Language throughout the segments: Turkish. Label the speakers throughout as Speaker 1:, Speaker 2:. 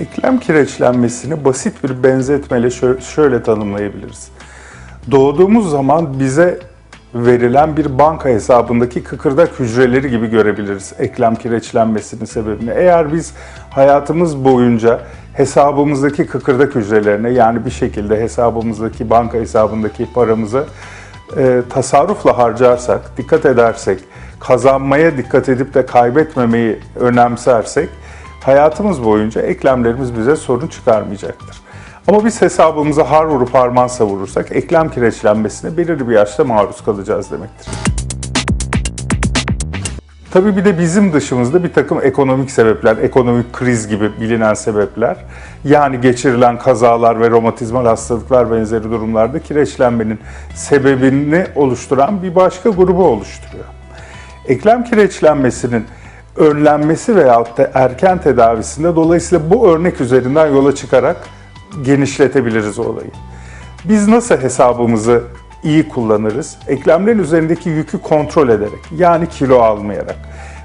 Speaker 1: Eklem kireçlenmesini basit bir benzetmeyle şö- şöyle tanımlayabiliriz. Doğduğumuz zaman bize verilen bir banka hesabındaki kıkırdak hücreleri gibi görebiliriz eklem kireçlenmesinin sebebini. Eğer biz hayatımız boyunca hesabımızdaki kıkırdak hücrelerine yani bir şekilde hesabımızdaki banka hesabındaki paramızı e, tasarrufla harcarsak, dikkat edersek, kazanmaya dikkat edip de kaybetmemeyi önemsersek hayatımız boyunca eklemlerimiz bize sorun çıkarmayacaktır. Ama biz hesabımıza har vurup harman savurursak eklem kireçlenmesine belirli bir yaşta maruz kalacağız demektir. Tabii bir de bizim dışımızda bir takım ekonomik sebepler, ekonomik kriz gibi bilinen sebepler, yani geçirilen kazalar ve romatizmal hastalıklar benzeri durumlarda kireçlenmenin sebebini oluşturan bir başka grubu oluşturuyor. Eklem kireçlenmesinin önlenmesi veyahut da erken tedavisinde dolayısıyla bu örnek üzerinden yola çıkarak genişletebiliriz olayı. Biz nasıl hesabımızı iyi kullanırız? Eklemlerin üzerindeki yükü kontrol ederek, yani kilo almayarak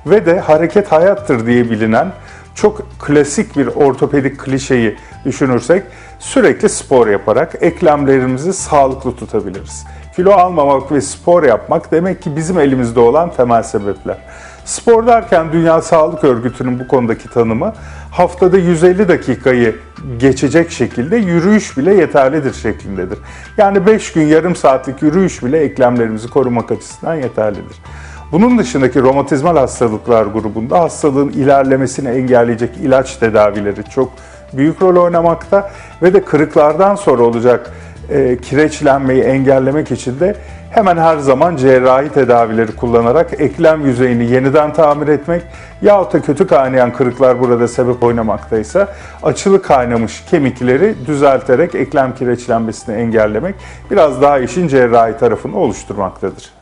Speaker 1: ve de hareket hayattır diye bilinen çok klasik bir ortopedik klişeyi düşünürsek sürekli spor yaparak eklemlerimizi sağlıklı tutabiliriz. Kilo almamak ve spor yapmak demek ki bizim elimizde olan temel sebepler. Spor derken Dünya Sağlık Örgütü'nün bu konudaki tanımı haftada 150 dakikayı geçecek şekilde yürüyüş bile yeterlidir şeklindedir. Yani 5 gün yarım saatlik yürüyüş bile eklemlerimizi korumak açısından yeterlidir. Bunun dışındaki romatizmal hastalıklar grubunda hastalığın ilerlemesini engelleyecek ilaç tedavileri çok büyük rol oynamakta ve de kırıklardan sonra olacak e, kireçlenmeyi engellemek için de hemen her zaman cerrahi tedavileri kullanarak eklem yüzeyini yeniden tamir etmek yahut da kötü kaynayan kırıklar burada sebep oynamaktaysa açılı kaynamış kemikleri düzelterek eklem kireçlenmesini engellemek biraz daha işin cerrahi tarafını oluşturmaktadır.